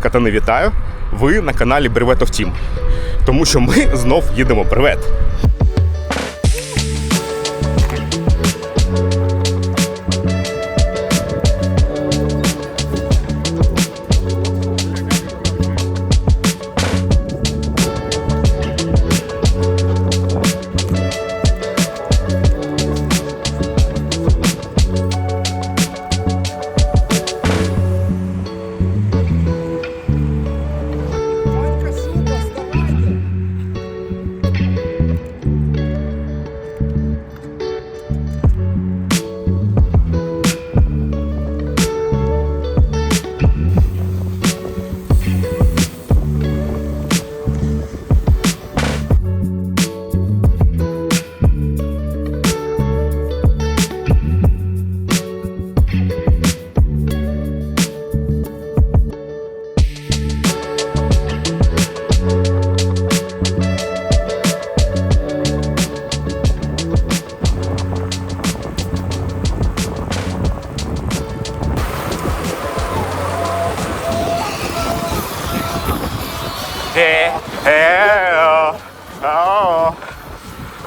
Катани, вітаю! Ви на каналі Brevet of Team. Тому що ми знов їдемо бревет.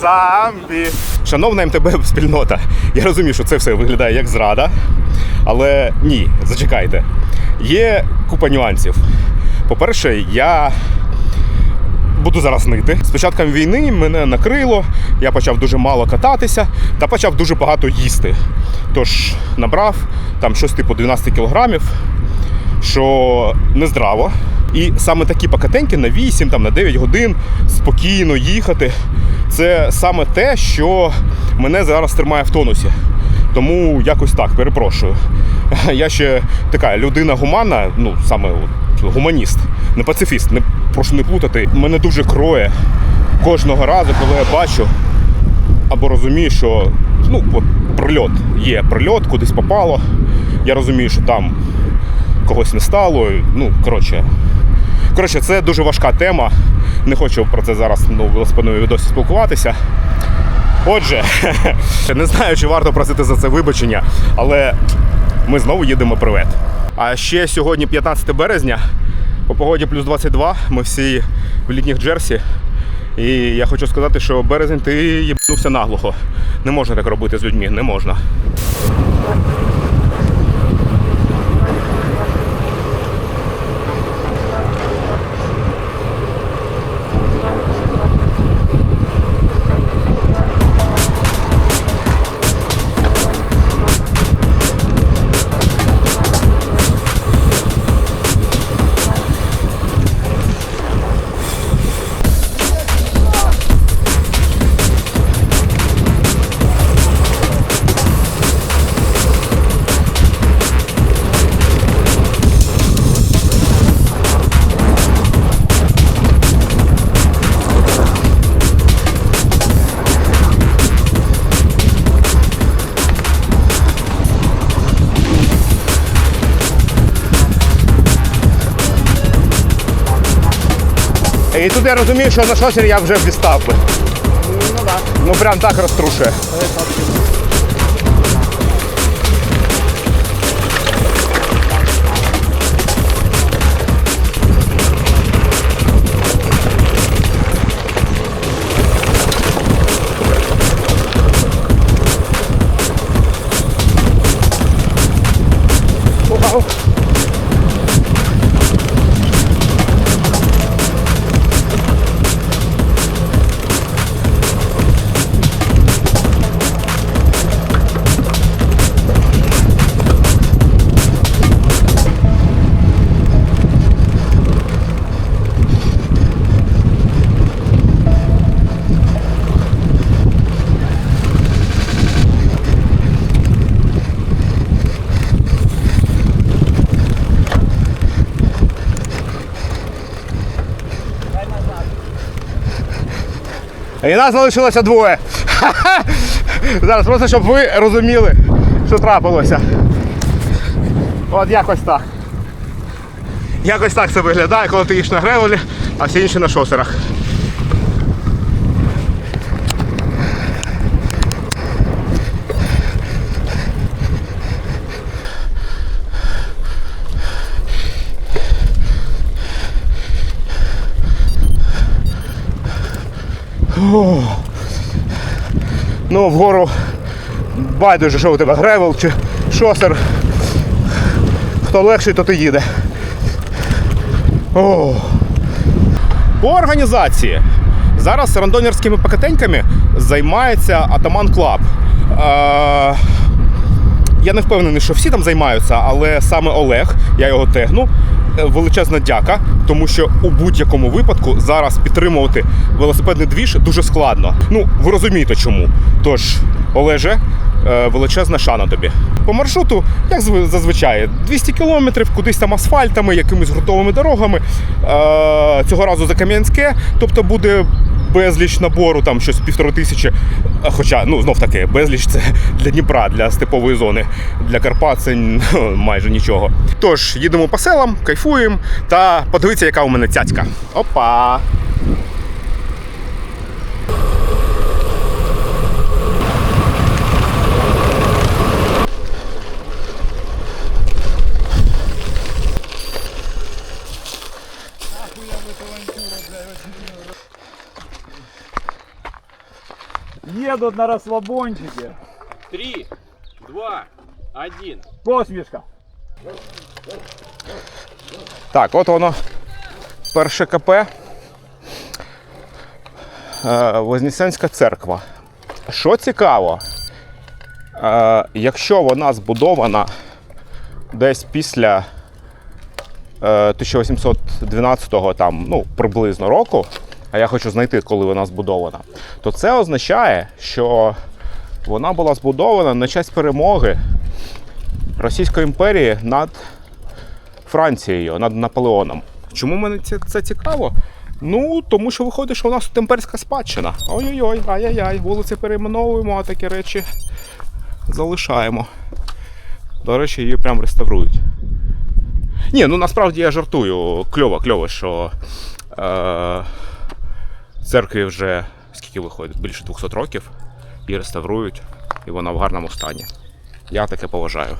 Замбі. Шановна МТБ спільнота, я розумію, що це все виглядає як зрада, але ні, зачекайте. Є купа нюансів. По-перше, я буду зараз нити. З початком війни мене накрило, я почав дуже мало кататися та почав дуже багато їсти. Тож набрав там щось типу 12 кілограмів, що нездраво. І саме такі покатеньки на 8, там, на 9 годин спокійно їхати. Це саме те, що мене зараз тримає в тонусі. Тому якось так, перепрошую. Я ще така людина гуманна, ну саме от, гуманіст, не пацифіст, не прошу не плутати. Мене дуже кроє кожного разу, коли я бачу або розумію, що ну, от, прильот є прильот, кудись попало. Я розумію, що там когось не стало. Ну, коротше, коротше, це дуже важка тема. Не хочу про це зараз ну, велосипедному відосі спілкуватися. Отже, не знаю, чи варто просити за це вибачення, але ми знову їдемо привет. А ще сьогодні 15 березня, по погоді плюс 22, ми всі в літніх джерсі. І я хочу сказати, що березень ти їбнувся наглухо. Не можна так робити з людьми, не можна. І тут я розумію, що на шосері я вже дістав би. Ну так. Ну прям так розтрушує. І нас залишилося двоє. Зараз просто щоб ви розуміли, що трапилося. От якось так. Якось так це виглядає, коли ти їш на гревелі, а всі інші на шосерах. О. Ну, вгору байдуже, що у тебе гревел чи шосер. Хто легший, то ти їде. О. По організації. Зараз рандонерськими пакетеньками займається Атаман Клаб. Е, я не впевнений, що всі там займаються, але саме Олег, я його тегну. Е, Величезна дяка, тому що у будь-якому випадку зараз підтримувати велосипедний двіж дуже складно. Ну, ви розумієте чому. Тож, Олеже, е, величезна шана тобі. По маршруту, як зазвичай, 200 кілометрів, кудись там асфальтами, якимись грунтовими дорогами. Е, Цього разу за Кам'янське, тобто буде безліч набору, там щось півтори тисячі. Хоча, ну знов таки, безліч це для Дніпра, для степової зони. Для Карпат це ну, майже нічого. Тож, їдемо по селам, кайфуємо та подивіться, яка у мене цяцька. Опа! Едут на расслабончике. Три, два, один. Посмішка. Так, от воно. Перше КП. Е, Вознесенська церква. Що цікаво, е, якщо вона збудована десь після е, 1812 там, ну, приблизно року, а я хочу знайти, коли вона збудована, то це означає, що вона була збудована на честь перемоги Російської імперії над Францією над Наполеоном. Чому мене це, це цікаво? Ну, тому що виходить, що у нас тут імперська спадщина. Ой-ой-ой, ай-яй-яй, вулиці перейменовуємо, а такі речі залишаємо. До речі, її прям реставрують. Ні, ну насправді я жартую. Кльово, кльово, що е, церкві вже скільки виходить? Більше 200 років. Її реставрують, і вона в гарному стані. Я таке поважаю.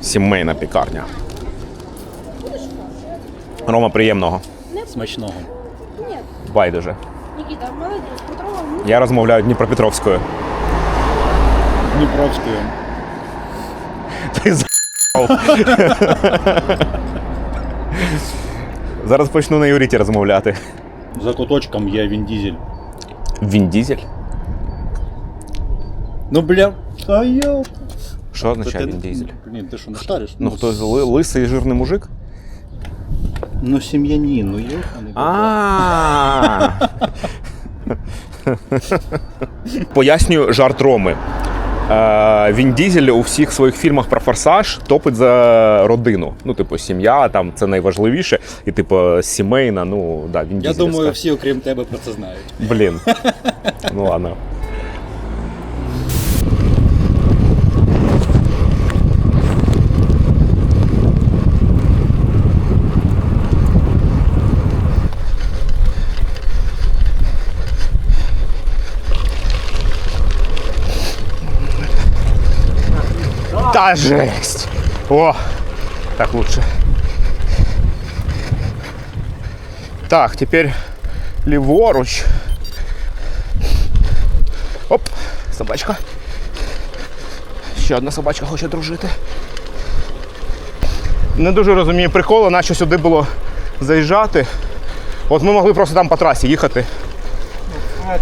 Сімейна пікарня. Рома, приємного. Смачного. Байдуже. Никита, молодец, Петрова, ну, Я розмовляю Дніпропетровською. Дніпровською. Ти за***ав. Зараз почну на юриті розмовляти. За куточком я Він Дізель. Він дізель? Ну бля. А я. Що означає він дізель? Блін, ти що не шариш? Ну хтось ли- лисий жирний мужик? Ну сім'янин, ну йоханий. А. Пояснюю жарт Роми. Е, Він Дізель у всіх своїх фільмах про форсаж топить за родину. Ну, типу, сім'я там це найважливіше, і типу сімейна, ну да, він Я Дізель. думаю, всі, окрім тебе, про це знають. Блін. Ну ладно. Та жесть! О! Так лучше. Так, теперь ліворуч. Оп, собачка. Ще одна собачка хоче дружити. Не дуже розумію приколу, наче сюди було заїжджати. От ми могли просто там по трасі їхати.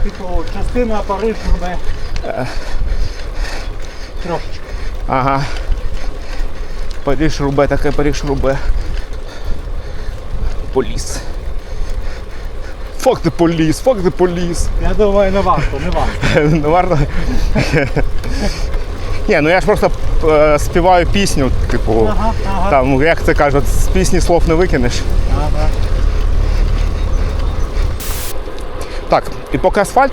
Типу, частина Париж журне. Трошечки. Ага. Париж рубе, таке Париж рубе. Поліс. Fuck the police, fuck the police. Я думаю, не варто, не варто. Не варто. Ні, ну я ж просто е, співаю пісню, типу, Ага, ага. там, як це кажуть, з пісні слов не викинеш. Ага. Так, і поки асфальт,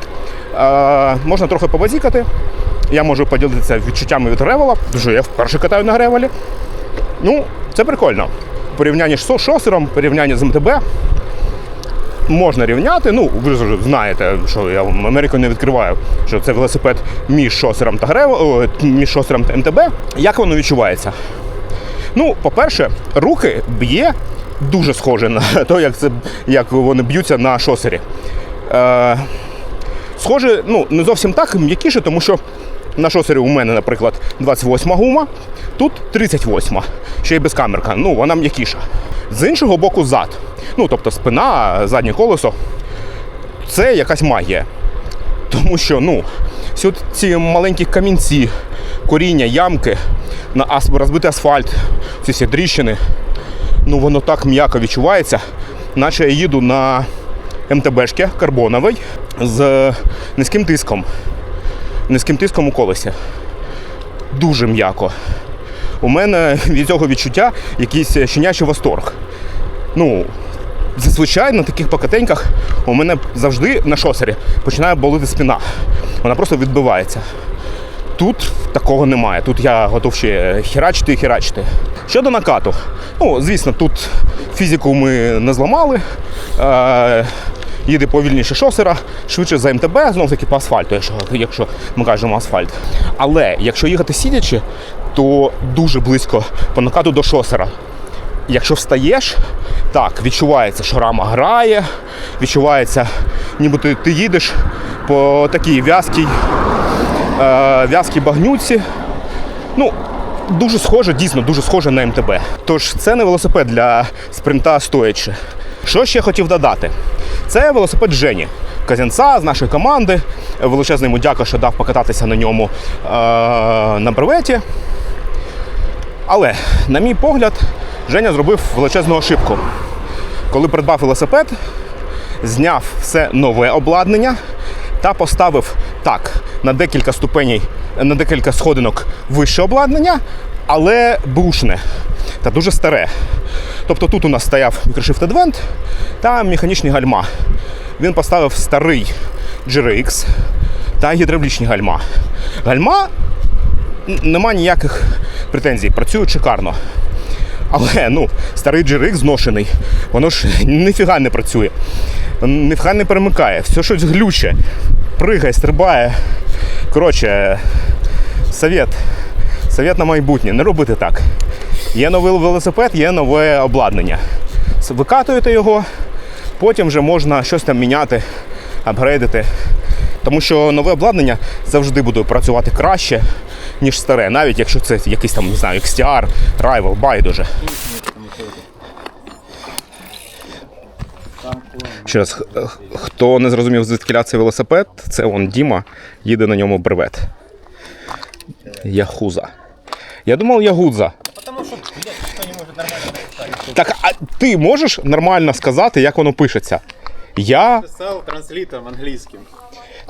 е, можна трохи побазікати. Я можу поділитися відчуттями від гревела, що я вперше катаю на гревелі. Ну, це прикольно. В порівнянні з шосером, в порівнянні з МТБ. Можна рівняти. Ну, ви ж знаєте, що я вам Америку не відкриваю, що це велосипед між шосером та гревел, між шосером та МТБ. Як воно відчувається? Ну, по-перше, руки б'є дуже схоже на те, як, як вони б'ються на шосері. Е, схоже, ну, не зовсім так, м'якіше, тому що на шосері у мене, наприклад, 28 гума, тут 38, ще й безкамерка. Ну, вона м'якіша. З іншого боку, зад. Ну, тобто спина, заднє колесо це якась магія. Тому що, ну, ці маленькі камінці, коріння, ямки, на розбитий асфальт, всі тріщини, ну воно так м'яко відчувається, наче я їду на МТБшки карбоновий з низьким тиском. Низьким тиском у колесі. Дуже м'яко. У мене від цього відчуття якийсь щенячий восторг. Ну, зазвичай на таких покатеньках у мене завжди на шосері починає болити спина. Вона просто відбивається. Тут такого немає. Тут я готов ще херачити і херачити. Щодо накату, ну, звісно, тут фізику ми не зламали. Їде повільніше шосера, швидше за МТБ, знов таки по асфальту, якщо, якщо ми кажемо асфальт. Але якщо їхати сидячи, то дуже близько по накату до шосера. Якщо встаєш, так, відчувається, що рама грає, відчувається, ніби ти, ти їдеш по такій в'язкій, е, в'язкій багнюці. Ну, дуже схоже, дійсно дуже схоже на МТБ. Тож це не велосипед для спринта стоячи. Що ще хотів додати? Це велосипед Жені, Казянця з нашої команди. Величезний йому дяка, що дав покататися на ньому е, на бреветі. Але, на мій погляд, Женя зробив величезну ошибку. Коли придбав велосипед, зняв все нове обладнання та поставив так на декілька ступеней, на декілька сходинок вище обладнання, але бушне та дуже старе. Тобто тут у нас стояв мікрошифт Advent та механічні гальма. Він поставив старий GRX та гідравлічні гальма. Гальма нема ніяких претензій, працюють шикарно. Але ну, старий GRX зношений, воно ж ніфіга не працює. Ніфіга не перемикає, все щось глюче, пригає, стрибає. Коротше, совет. Совет на майбутнє, не робити так. Є новий велосипед, є нове обладнання. Викатуєте його, потім вже можна щось там міняти, апгрейдити. Тому що нове обладнання завжди буде працювати краще, ніж старе, навіть якщо це якийсь там, не знаю, XTR, Rival, байдуже. Ще раз, хто не зрозумів, звідки цей велосипед, це он Діма, їде на ньому бревет. Яхуза. Я думал, думав, Ягудза. Так, а ти можеш нормально сказати, як воно пишеться? Я. Писав транслітом англійським.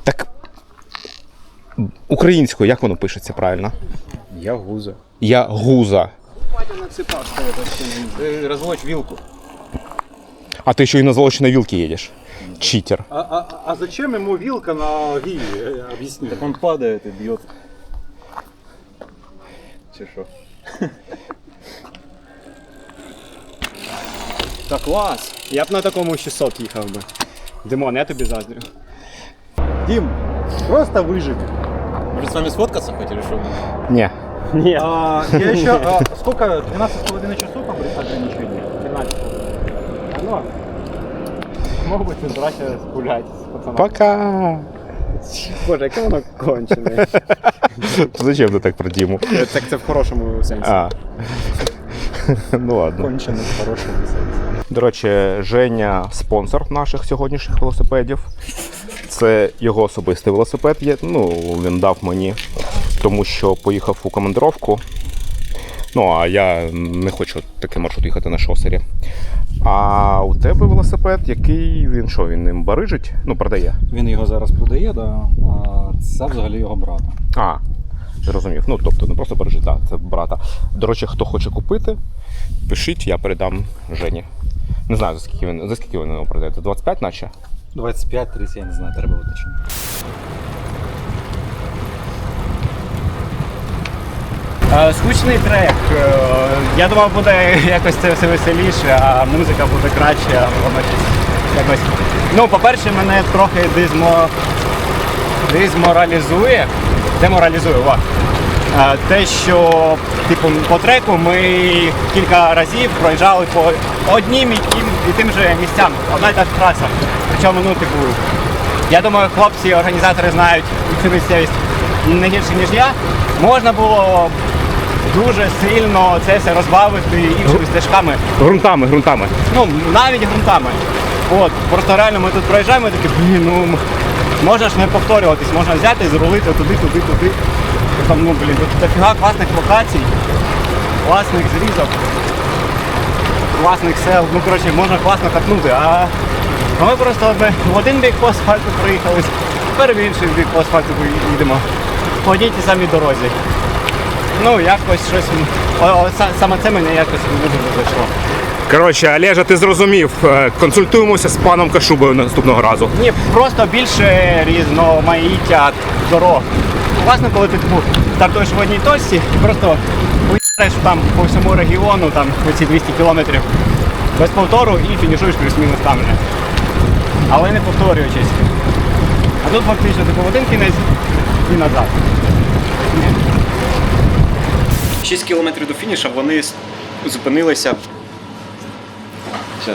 Так. Українською, як воно пишеться правильно? Я гуза. Я гуза. Ти розводь вілку. А ти ще й на золоченій вілки їдеш. Читер. А, а, а зачем ему вилка на гире? Э, Объясни. Он падает и бьет. Чи що? Та клас! Я б на такому 600 їхав би. Димон, я тобі заздрю. Дим, просто выживи. Може з вами сфоткатися хоч, чи що? Ні. Ні. А, я еще... а, сколько? 12,5 часов там при ограничении? 13. Ну, мог би ти здрася гуляти з пацаном. Пока. Боже, яке воно кончене. Зачем ти так про Діму? Так це в хорошому сенсі. А. ну ладно. Кончене в хорошому сенсі. До речі, Женя спонсор наших сьогоднішніх велосипедів. Це його особистий велосипед. Є. Ну, він дав мені, тому що поїхав у командировку. Ну, а я не хочу такий маршрут їхати на шосері. А у тебе велосипед, який він що, він ним барижить? Ну, продає. Він його зараз продає, да. а це взагалі його брата. А, зрозумів. Ну, тобто не просто барижить, так, це брата. До речі, хто хоче купити, пишіть, я передам Жені. Не знаю, за скільки він, за скільки він його продає. За 25 наче? 25-30, я не знаю, треба уточнити. Скучний трек. Е, Я думав, буде якось це все веселіше, а музика буде краще, воно якось. Ну, по-перше, мене трохи дизмо... дизморалізує. Деморалізує, о. Е, Те, що типу, по треку ми кілька разів проїжджали по однім і тим, і тим же місцям. Одна і та ж траса. Причому, ну, типу, Я думаю, хлопці, організатори знають цю місцевість не гірше, ніж я. Можна було дуже сильно це все розбавити іншими стежками. Грунтами, грунтами. Ну, навіть ґрунтами. От, просто реально ми тут проїжджаємо і такі, блін, ну можна ж не повторюватись, можна взяти і зрулити туди, туди, туди. Там, ну, блін, тут дофіга класних локацій, класних зрізок, класних сел. Ну, коротше, можна класно катнути. А ми просто в один бік по асфальту проїхали, тепер в інший бік по асфальту їдемо. По одній тій самій дорозі. Ну, якось щось. О, о, са- саме це мене якось не дуже зайшло. Коротше, Олежа, ти зрозумів. Е, Консультуємося з паном Кашубою наступного разу. Ні, просто більше різноманіття дорог. Власне, коли ти типу, стартуєш в одній точці, і просто уїжджаєш там по всьому регіону, там ці 200 кілометрів без повтору і фінішуєш плюс-мінус там же. Але не повторюючись. А тут фактично типу в один кінець і назад. 6 кілометрів до фініша вони зупинилися.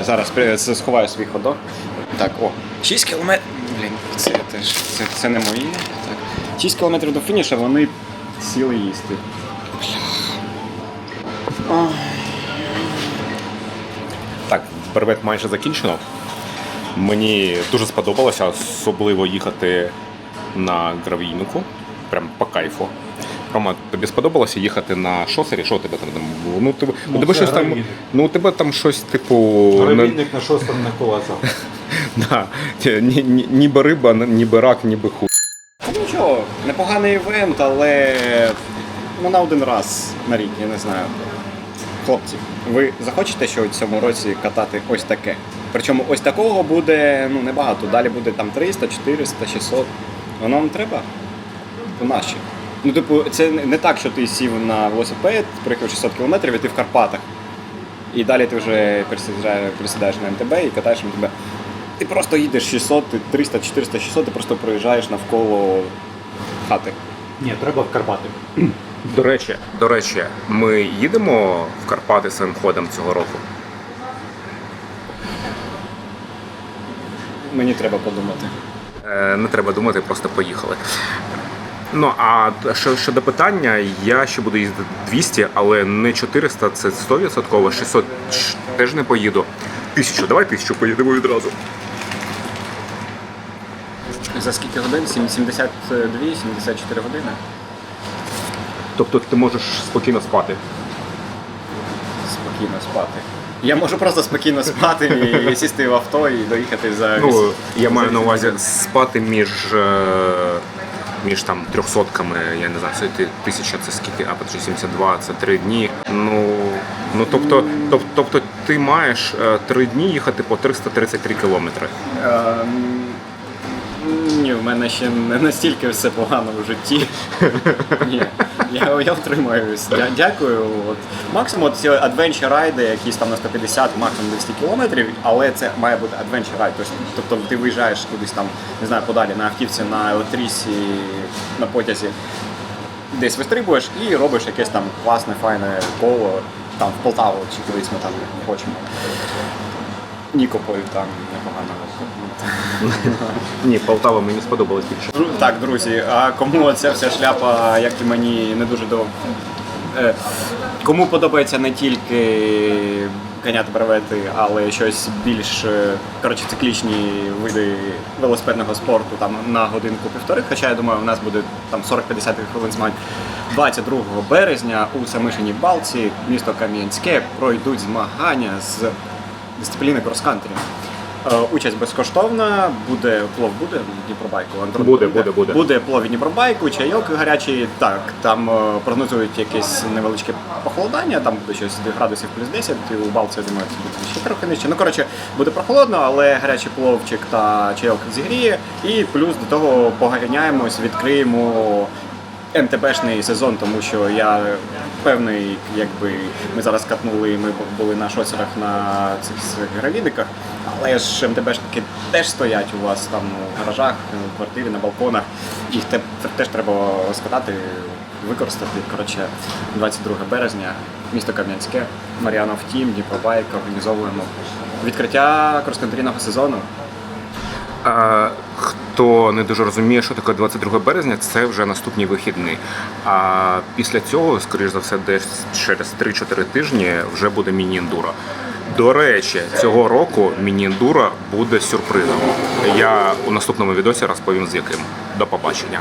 Зараз при- сховаю свій ходок. Так, о. 6 кілометрів. Блін, це теж це, це не мої. Так. 6 кілометрів до фініша вони сіли їсти. Так, бревет майже закінчено. Мені дуже сподобалося, особливо їхати на гравійнику. Прям по кайфу. Рома, тобі сподобалося їхати на шосері? Що тебе там було? Ну, тебе, у тебе щось там. Ну, тебе там щось типу. Гравійник на шостому не колесах. Да. Ні, ні, ніби риба, ніби рак, ніби хуй. Ну нічого, непоганий івент, але ну, на один раз на рік, я не знаю. Хлопці, ви захочете, що у цьому році катати ось таке? Причому ось такого буде ну, небагато. Далі буде там 300, 400, 600. Воно вам треба? У наші. Ну, типу, це не так, що ти сів на велосипед, приїхав 600 кілометрів і ти в Карпатах. І далі ти вже пересідаєш, пересідаєш на МТБ і катаєш МТБ. Ти просто їдеш 600, 300, 400, 600, ти просто проїжджаєш навколо хати. Ні, треба в Карпати. До речі, до речі, ми їдемо в Карпати своїм ходом цього року. Мені треба подумати. Е, Не треба думати, просто поїхали. Ну а що- щодо питання, я ще буду їздити 200, але не 400, це 100%, 600 теж не поїду. Тисячу, давай тисячу поїдемо відразу. За скільки годин? 72-74 години. Тобто ти можеш спокійно спати. Спокійно спати. Я можу просто спокійно спати і сісти в авто і доїхати за Ну, я маю на увазі спати між. Е, Між там трьохсотками, я не знаю, це ти- тисяча це скільки, а подожди, 72, це три дні. Ну, ну тобто, тобто, тобто ти маєш е, три дні їхати по 333 кілометри. Мене ще не настільки все погано в житті. Ні, я, я втримаюсь. Дя- Дякую. От. Максимум ці adventure райди, якісь там на 150, максимум 200 кілометрів, але це має бути adventure райд. Тобто, тобто ти виїжджаєш кудись там, не знаю, подалі на автівці, на електричці, на потязі, десь вистрибуєш і робиш якесь там класне, файне коло там в Полтаву чи кудись ми там хочемо. Нікополь там непогано. Ні, Полтава мені сподобалось більше. Дру- Так, друзі, а кому ця вся шляпа, як і мені, не дуже до. Е, Кому подобається не тільки ганяти бревети, але щось більш е, коротше, циклічні види велосипедного спорту там на годинку півтори. Хоча я думаю, у нас буде там 40-50 хвилин змагань. 22 березня у Самишині Балці, місто Кам'янське, пройдуть змагання з дисципліни крос-кантрі. Е, Участь безкоштовна, буде плов буде в Дніпробайку. Антон Буде, буде, буде. Буде плов від Дніпробайку, чайок гарячий. Так, там е, прогнозують якесь невеличке похолодання, там буде щось градусів плюс 10, і у Балці, я думаю, це буде ще трохи нижче. Ну, коротше, буде прохолодно, але гарячий пловчик та чайок зігріє. І плюс до того поганяємось, відкриємо МТБшний сезон, тому що я певний, якби ми зараз катнули, ми були на шоцерах на цих гравідиках, але ж МТБшники теж стоять у вас там у гаражах, у квартирі, на балконах. Їх теж треба скатати, використати. Коротше, 22 березня, місто Кам'янське, Маріанов Тім, Дніпробайк організовуємо відкриття крос-кантрійного сезону. Хто не дуже розуміє, що таке 22 березня, це вже наступні вихідні. А після цього, скоріш за все, десь через 3-4 тижні вже буде міні-ендуро. До речі, цього року міні-ендуро буде сюрпризом. Я у наступному відосі розповім з яким. До побачення.